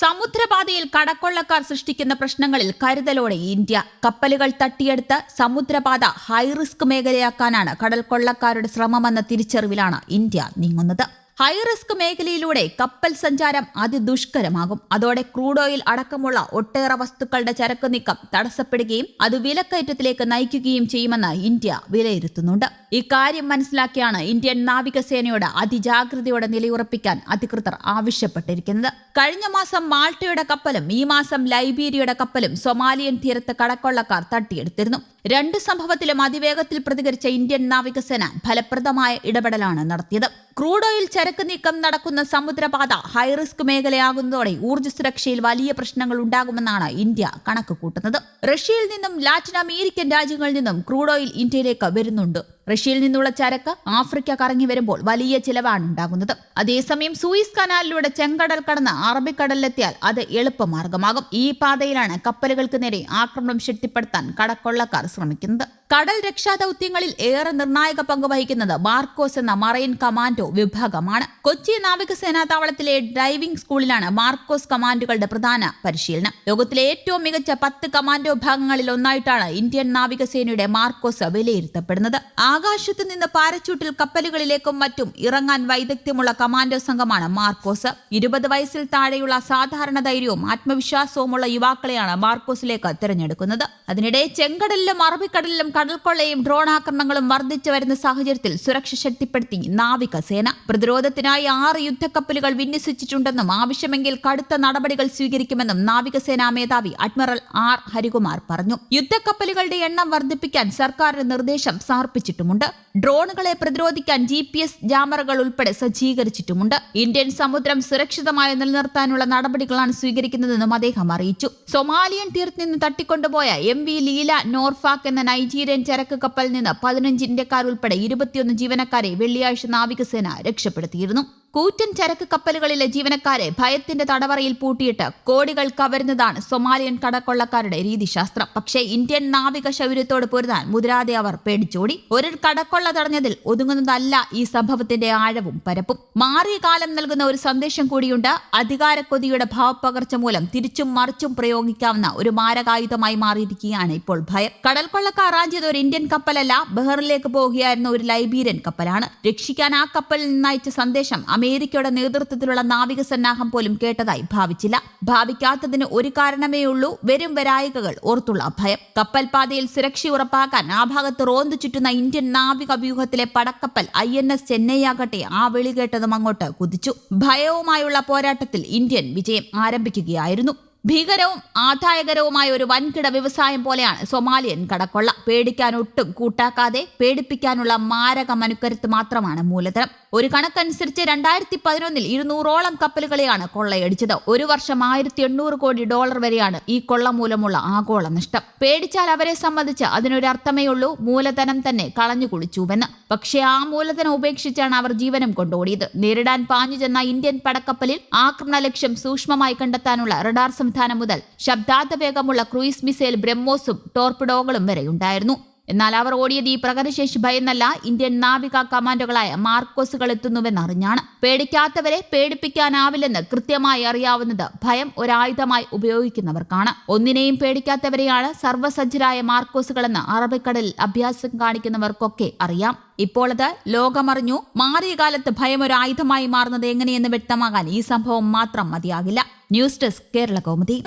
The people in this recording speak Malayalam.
സമുദ്രപാതയിൽ കടക്കൊള്ളക്കാർ സൃഷ്ടിക്കുന്ന പ്രശ്നങ്ങളിൽ കരുതലോടെ ഇന്ത്യ. കപ്പലുകൾ തട്ടിയെടുത്ത് സമുദ്രപാത ഹൈറിസ്ക് മേഖലയാക്കാനാണ് കടൽക്കൊള്ളക്കാരുടെ ശ്രമമെന്ന തിരിച്ചറിവിലാണ് ഇന്ത്യ നീങ്ങുന്നത്. ഹൈറിസ്ക് മേഖലയിലൂടെ കപ്പൽ സഞ്ചാരം അതിദുഷ്കരമാകും. അതോടെ ക്രൂഡ് ഓയിൽ അടക്കമുള്ള ഒട്ടേറെ വസ്തുക്കളുടെ ചരക്ക് നീക്കം തടസ്സപ്പെടുകയും അത് വിലക്കയറ്റത്തിലേക്ക് നയിക്കുകയും ചെയ്യുമെന്ന് ഇന്ത്യ വിലയിരുത്തുന്നുണ്ട്. ഇക്കാര്യം മനസ്സിലാക്കിയാണ് ഇന്ത്യൻ നാവികസേനയോട് അതിജാഗ്രതയോടെ നിലയുറപ്പിക്കാൻ അധികൃതർ ആവശ്യപ്പെട്ടിരിക്കുന്നത്. കഴിഞ്ഞ മാസം മാൾട്ടയുടെ കപ്പലും ഈ മാസം ലൈബീരിയയുടെ കപ്പലും സൊമാലിയൻ തീരത്ത് കടക്കൊള്ളക്കാർ തട്ടിയെടുത്തിരുന്നു. രണ്ട് സംഭവത്തിലും അതിവേഗത്തിൽ പ്രതികരിച്ച ഇന്ത്യൻ നാവികസേന ഫലപ്രദമായ ഇടപെടലാണ് നടത്തിയത്. ക്രൂഡ് ഓയിൽ ചരക്ക് നീക്കം നടക്കുന്ന സമുദ്രപാത ഹൈറിസ്ക് മേഖലയാകുന്നതോടെ ഊർജ സുരക്ഷയിൽ വലിയ പ്രശ്നങ്ങൾ ഉണ്ടാകുമെന്നാണ് ഇന്ത്യ കണക്ക് കൂട്ടുന്നത് റഷ്യയിൽ നിന്നും ലാറ്റിൻ അമേരിക്കൻ രാജ്യങ്ങളിൽ നിന്നും ക്രൂഡ് ഓയിൽ ഇന്ത്യയിലേക്ക് വരുന്നുണ്ട്. റഷ്യയിൽ നിന്നുള്ള ചരക്ക് ആഫ്രിക്ക കറങ്ങി വരുമ്പോൾ വലിയ ചിലവാണ് ഉണ്ടാകുന്നത്. അതേസമയം സൂയിസ് കനാലിലൂടെ ചെങ്കടൽ കടന്ന് അറബിക്കടലിലെത്തിയാൽ അത് എളുപ്പമാർഗമാകും. ഈ പാതയിലാണ് കപ്പലുകൾക്ക് നേരെ ആക്രമണം ശക്തിപ്പെടുത്താൻ കടക്കൊള്ളക്കാർ ശ്രമിക്കുന്നത്. കടൽ രക്ഷാ ദൗത്യങ്ങളിൽ ഏറെ നിർണായക പങ്ക് വഹിക്കുന്നത് മാർക്കോസ് എന്ന മറൈൻ കമാൻഡോ വിഭാഗമാണ്. കൊച്ചി നാവികസേനാ താവളത്തിലെ ഡ്രൈവിംഗ് സ്കൂളിലാണ് മാർക്കോസ് കമാൻഡുകളുടെ പ്രധാന പരിശീലനം. ലോകത്തിലെ ഏറ്റവും മികച്ച പത്ത് കമാൻഡോ വിഭാഗങ്ങളിൽ ഒന്നായിട്ടാണ് ഇന്ത്യൻ നാവികസേനയുടെ മാർക്കോസ് വിലയിരുത്തപ്പെടുന്നത്. ആകാശത്ത് നിന്ന് പാരച്യൂട്ടിൽ കപ്പലുകളിലേക്കും മറ്റും ഇറങ്ങാൻ വൈദഗ്ധ്യമുള്ള കമാൻഡോ സംഘമാണ് മാർക്കോസ്. ഇരുപത് വയസ്സിൽ താഴെയുള്ള സാധാരണ ധൈര്യവും ആത്മവിശ്വാസവുമുള്ള യുവാക്കളെയാണ് മാർക്കോസിലേക്ക് തിരഞ്ഞെടുക്കുന്നത്. അതിനിടെ ചെങ്കടലിലും അറബിക്കടലിലും കടൽക്കൊള്ളയും ഡ്രോൺ ആക്രമണങ്ങളും വർദ്ധിച്ചു വരുന്ന സാഹചര്യത്തിൽ സുരക്ഷ ശക്തിപ്പെടുത്തി നാവികസേന പ്രതിരോധത്തിനായി ആറ് യുദ്ധക്കപ്പലുകൾ വിന്യസിച്ചിട്ടുണ്ടെന്നും ആവശ്യമെങ്കിൽ കടുത്ത നടപടികൾ സ്വീകരിക്കുമെന്നും നാവികസേനാ മേധാവി അഡ്മിറൽ ആർ. ഹരികുമാർ പറഞ്ഞു. യുദ്ധക്കപ്പലുകളുടെ എണ്ണം വർദ്ധിപ്പിക്കാൻ സർക്കാരിന് നിർദ്ദേശം സമർപ്പിച്ചിട്ടുമുണ്ട്. ഡ്രോണുകളെ പ്രതിരോധിക്കാൻ ജി പി എസ് ജാമറുകൾ ഉൾപ്പെടെ സജ്ജീകരിച്ചിട്ടുമുണ്ട്. ഇന്ത്യൻ സമുദ്രം സുരക്ഷിതമായി നിലനിർത്താനുള്ള നടപടികളാണ് സ്വീകരിക്കുന്നതെന്നും അദ്ദേഹം അറിയിച്ചു. സൊമാലിയൻ തീരത്ത് നിന്ന് തട്ടിക്കൊണ്ടുപോയ എം വി ലീല നോർഫാക്ക് എന്ന നൈജീരിയൻ ചരക്ക് കപ്പലിൽ നിന്ന് പതിനഞ്ച് ഇന്ത്യക്കാർ ഉൾപ്പെടെ ഇരുപത്തിയൊന്ന് ജീവനക്കാരെ വെള്ളിയാഴ്ച നാവികസേന രക്ഷപ്പെടുത്തിയിരുന്നു. കൂറ്റൻ ചരക്ക് കപ്പലുകളിലെ ജീവനക്കാരെ ഭയത്തിന്റെ തടവറയിൽ പൂട്ടിയിട്ട് കോടികൾ കവരുന്നതാണ് സൊമാലിയൻ കടക്കൊള്ളക്കാരുടെ രീതിശാസ്ത്രം. പക്ഷേ ഇന്ത്യൻ നാവിക ശൗര്യത്തോട് പൊരുതാൻ മുതിരാതെ അവർ പേടിച്ചോടി. ഒരു കടക്കൊള്ള തടഞ്ഞതിൽ ഒതുങ്ങുന്നതല്ല ഈ സംഭവത്തിന്റെ ആഴവും പരപ്പും. മാറിയ കാലം നൽകുന്ന ഒരു സന്ദേശം കൂടിയുണ്ട്. അധികാരക്കൊതിയുടെ ഭാവപ്പകർച്ച മൂലം തിരിച്ചും മറിച്ചും പ്രയോഗിക്കാവുന്ന ഒരു മാരകായുധമായി മാറിയിരിക്കുകയാണ് ഇപ്പോൾ ഭയം. കടൽക്കൊള്ളക്കാർ ആഞ്ചിയത് ഒരു ഇന്ത്യൻ കപ്പലല്ല. ബഹറിലേക്ക് പോകുകയായിരുന്ന ഒരു ലൈബീരിയൻ കപ്പലാണ്. രക്ഷിക്കാൻ ആ കപ്പലിൽ നിന്നയച്ച സന്ദേശം അമേരിക്കയുടെ നേതൃത്വത്തിലുള്ള നാവിക സന്നാഹം പോലും കേട്ടതായി ഭാവിച്ചില്ല. ഭാവിക്കാത്തതിന് ഒരു കാരണമേയുള്ളൂ വരും വരായികകൾ ഓർത്തുള്ള ഭയം. കപ്പൽപാതയിൽ സുരക്ഷ ഉറപ്പാക്കാൻ ആ ഭാഗത്ത് റോന്തു ചുറ്റുന്ന ഇന്ത്യൻ നാവിക വ്യൂഹത്തിലെ പടക്കപ്പൽ ഐ എൻ എസ് ചെന്നൈയാകട്ടെ ആ വിളി കേട്ടതും അങ്ങോട്ട് കുതിച്ചു. ഭയവുമായുള്ള പോരാട്ടത്തിൽ ഇന്ത്യൻ വിജയം ആരംഭിക്കുകയായിരുന്നു. ഭീകരവും ആദായകരവുമായ ഒരു വൻകിട വ്യവസായം പോലെയാണ് സൊമാലിയൻ കടക്കൊള്ള. പേടിക്കാൻ ഒട്ടും കൂട്ടാക്കാതെ പേടിപ്പിക്കാനുള്ള മാരക മനുക്കരുത്ത് മാത്രമാണ് മൂലധനം. ഒരു കണക്കനുസരിച്ച് രണ്ടായിരത്തി പതിനൊന്നിൽ ഇരുന്നൂറോളം കപ്പലുകളെയാണ് കൊള്ളയടിച്ചത്. ഒരു വർഷം ആയിരത്തി എണ്ണൂറ് കോടി ഡോളർ വരെയാണ് ഈ കൊള്ള മൂലമുള്ള ആഗോള നഷ്ടം. പേടിച്ചാൽ അവരെ സംബന്ധിച്ച് അതിനൊരു അർത്ഥമേ ഉള്ളൂ മൂലധനം തന്നെ കളഞ്ഞു കുളിച്ചുവെന്ന്. പക്ഷേ ആ മൂലധനം ഉപേക്ഷിച്ചാണ് അവർ ജീവനം കൊണ്ടോടിയത്. നേരിടാൻ പാഞ്ഞു ചെന്ന ഇന്ത്യൻ പടക്കപ്പലിൽ ആക്രമണ ലക്ഷ്യം സൂക്ഷ്മമായി കണ്ടെത്താനുള്ള റഡാർ സംവിധാനം മുതൽ ശബ്ദാർത്ഥ വേഗമുള്ള ക്രൂയിസ് മിസൈൽ ബ്രഹ്മോസും ടോർപിഡോകളും വരെ ഉണ്ടായിരുന്നു. എന്നാൽ അവർ ഓടിയത് ഈ പ്രകടശേഷി ഭയന്നല്ല. ഇന്ത്യൻ നാവിക കമാൻഡോകളായ മാർക്കോസുകൾ എത്തുന്നുവെന്നറിഞ്ഞാണ് പേടിക്കാത്തവരെ പേടിപ്പിക്കാനാവില്ലെന്ന് കൃത്യമായി അറിയാവുന്നത് ഭയം ഒരായുധമായി ഉപയോഗിക്കുന്നവർക്കാണ്. ഒന്നിനെയും പേടിക്കാത്തവരെയാണ് സർവസജ്ജരായ മാർക്കോസുകളെന്ന് അറബിക്കടലിൽ അഭ്യാസം കാണിക്കുന്നവർക്കൊക്കെ അറിയാം. ഇപ്പോൾ ലോകമറിഞ്ഞു. മാറിയ കാലത്ത് ഭയം ഒരു ആയുധമായി മാറുന്നത് എങ്ങനെയെന്ന് വ്യക്തമാകാൻ ഈ സംഭവം മാത്രം മതിയാകില്ല. News desk Kerala Kaumudi.